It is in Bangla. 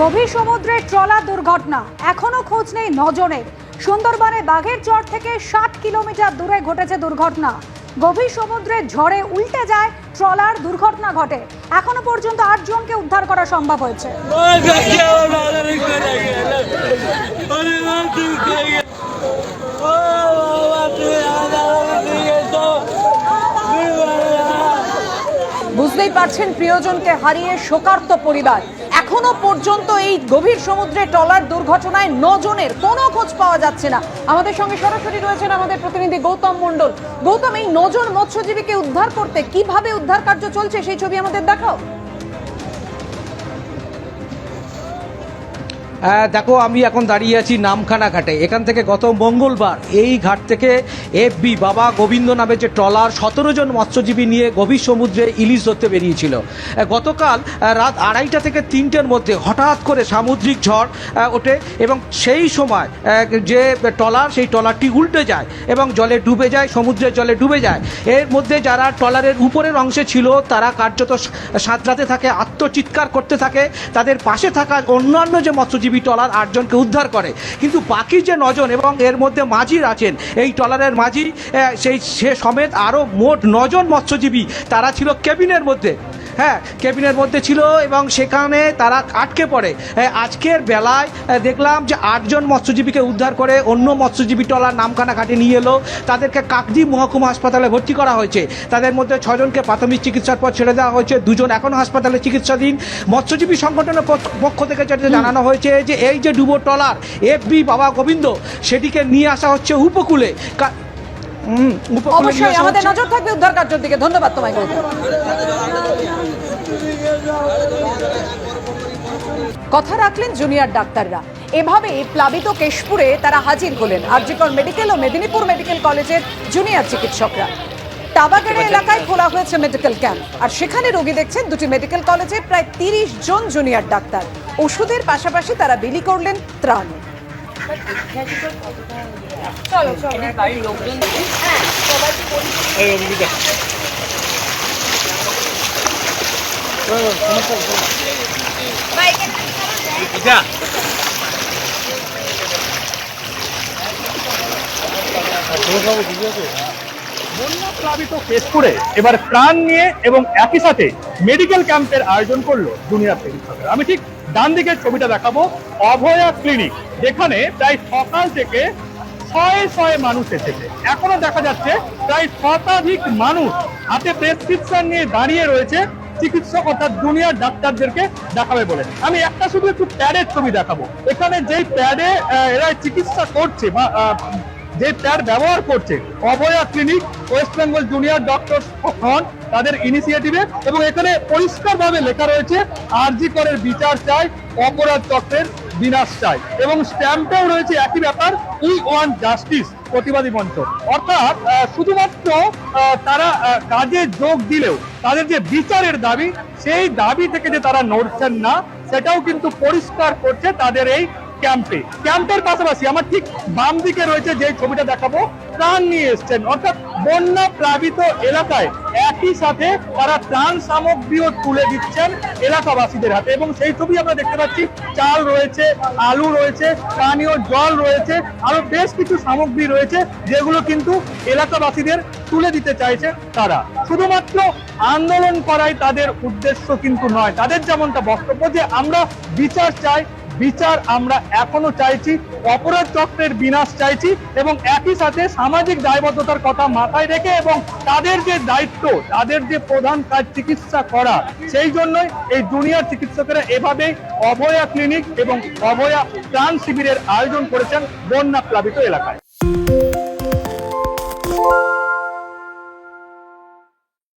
গভীর সমুদ্রে ট্রলার দুর্ঘটনা। এখনও খোঁজ নেই নজনের সুন্দরবনে বাঘের চর থেকে ষাট কিলোমিটার দূরে ঘটেছে দুর্ঘটনা। গভীর সমুদ্রে ঝড়ে উল্টে যায় ট্রলার দুর্ঘটনা ঘটে। এখনও পর্যন্ত আট জনকে উদ্ধার করা সম্ভব হয়েছে। বুঝতেই পারছেন প্রিয়জনকে হারিয়ে শোকার্ত পরিবার। এখনও পর্যন্ত এই গভীর সমুদ্রে টলার দুর্ঘটনায় নজনের কোনো খোঁজ পাওয়া যাচ্ছে না। আমাদের সঙ্গে সরাসরি রয়েছেন আমাদের প্রতিনিধি গৌতম মণ্ডল। গৌতম, এই নজন মৎস্যজীবীকে উদ্ধার করতে কীভাবে উদ্ধার কার্য চলছে সেই ছবি আমাদের দেখাও। দেখো, আমি এখন দাঁড়িয়ে আছি নামখানা ঘাটে। এখান থেকে গত মঙ্গলবার এই ঘাট থেকে এফবি বাবা গোবিন্দ নামে যে ট্রলার সতেরো জন মৎস্যজীবী নিয়ে গভীর সমুদ্রে ইলিশ ধরতে বেরিয়েছিল। গতকাল রাত আড়াইটা থেকে তিনটের মধ্যে হঠাৎ করে সামুদ্রিক ঝড় ওঠে এবং সেই সময় যে ট্রলার, সেই ট্রলারটি উল্টে যায় এবং জলে ডুবে যায়, সমুদ্রের জলে ডুবে যায়। এর মধ্যে যারা ট্রলারের উপরের অংশে ছিল, তারা কার্যত সাঁতরাতে থাকে, আত্মচিৎকার করতে থাকে। তাদের পাশে থাকা অন্যান্য যে মৎস্যজীবী ট্রলার আটজনকে উদ্ধার করে। কিন্তু বাকি যে নজন এবং এর মধ্যে মাঝির আছেন, এই ট্রলারের মাঝি সেই, সে সমেত আরও মোট নজন মৎস্যজীবী তারা ছিল কেবিনের মধ্যে। হ্যাঁ কেবিনের মধ্যে ছিল এবং সেখানে তারা আটকে পড়ে। আজকের বেলায় দেখলাম যে আটজন মৎস্যজীবীকে উদ্ধার করে অন্য মৎস্যজীবী টলার নামখানা ঘাটে নিয়ে এলো। তাদেরকে কাকদি মহকুমা হাসপাতালে ভর্তি করা হয়েছে। তাদের মধ্যে ছজনকে প্রাথমিক চিকিৎসার পর ছেড়ে দেওয়া হয়েছে। দুজন এখনও হাসপাতালে চিকিৎসাধীন। মৎস্যজীবী সংগঠনের পক্ষ- থেকে যেটা জানানো হয়েছে যে এই যে ডুবো টলার এফবি বাবা গোবিন্দ সেটিকে নিয়ে আসা হচ্ছে উপকূলে। অবশ্যই আমাদের নজর থাকবে উদ্ধার কার্যের দিকে। ধন্যবাদ তোমায় কথা রাখলেন জুনিয়র ডাক্তাররা। এভাবে প্লাবিত কেশপুরে তারা হাজির হলেন আরজিকর মেডিকেল ও মেদিনীপুর মেডিকেল কলেজের জুনিয়র চিকিৎসকরা। টাবাগেড়ে এলাকায় খোলা হয়েছে মেডিকেল ক্যাম্প। আর সেখানে রোগী দেখছেন দুটি মেডিকেল কলেজে প্রায় তিরিশ জন জুনিয়র ডাক্তার। ওষুধের পাশাপাশি তারা বিলি করলেন ত্রাণ। বন্যা এবার প্রাণ নিয়ে এবং একই সাথে মেডিকেল ক্যাম্পের আয়োজন করল জুনিয়র চিকিৎসকরা আমি ঠিক ডান দিকের ছবিটা দেখাবো অভয়া ক্লিনিক যেখানে প্রায় সকাল থেকে ছয় ছয় মানুষ এসেছে এখনও দেখা যাচ্ছে, প্রায় শতাধিক মানুষ হাতে প্রেসক্রিপশন নিয়ে দাঁড়িয়ে রয়েছে। চিকিৎসক অর্থাৎ দুনিয়ার ডাক্তারদেরকে দেখাবে বলে। আমি একটা শুধু একটু প্যাডের ছবি দেখাবো। এখানে যেই প্যাডে এরা চিকিৎসা করছে বা যে প্যাড ব্যবহার করছে। Abhaya clinic, west Bengal junior doctor front তাদের ইনিশিয়েটিভে এবং এখানে পরিষ্কারভাবে লেখা রয়েছে, আরজি করের বিচার চাই, অপরাধ চক্রের বিনাশ চাই। এবং স্ট্যাম্পেও রয়েছে একই ব্যাপার, উই ওয়ান জাস্টিস, প্রতিবাদী মঞ্চ। অর্থাৎ শুধুমাত্র তারা কাজে যোগ দিলেও তাদের যে বিচারের দাবি, সেই দাবি থেকে যে তারা নড়ছেন না, সেটাও কিন্তু পরিষ্কার করছে তাদের এই ক্যাম্পে। ক্যাম্পের পাশাপাশি আমার ঠিক বাম দিকে রয়েছে যে ছবিটা দেখাবো, ত্রাণ নিয়ে এসছেন। অর্থাৎ বন্যা প্লাবিত এলাকায় একই সাথে তারা ত্রাণ সামগ্রীও তুলে দিচ্ছেন এলাকাবাসীদের হাতে। এবং সেই ছবি আমরা দেখতে পাচ্ছি, চাল রয়েছে, আলু রয়েছে, পানীয় জল রয়েছে আরও বেশ কিছু সামগ্রী রয়েছে যেগুলো কিন্তু এলাকাবাসীদের তুলে দিতে চাইছে তারা। শুধুমাত্র আন্দোলন করাই তাদের উদ্দেশ্য কিন্তু নয়। তাদের যেমনটা বক্তব্য যে আমরা বিচার চাই বিচার আমরা এখনও চাইছি, অপরাধ চক্রের বিনাশ চাইছি এবং একই সাথে সামাজিক দায়বদ্ধতার কথা মাথায় রেখে এবং তাদের যে দায়িত্ব, তাদের যে প্রধান কাজ চিকিৎসা করা, সেই জন্যই এই জুনিয়র চিকিৎসকেরা এভাবেই অভয়া ক্লিনিক এবং অভয়া ত্রাণ শিবিরের আয়োজন করেছেন বন্যা প্লাবিত এলাকায়।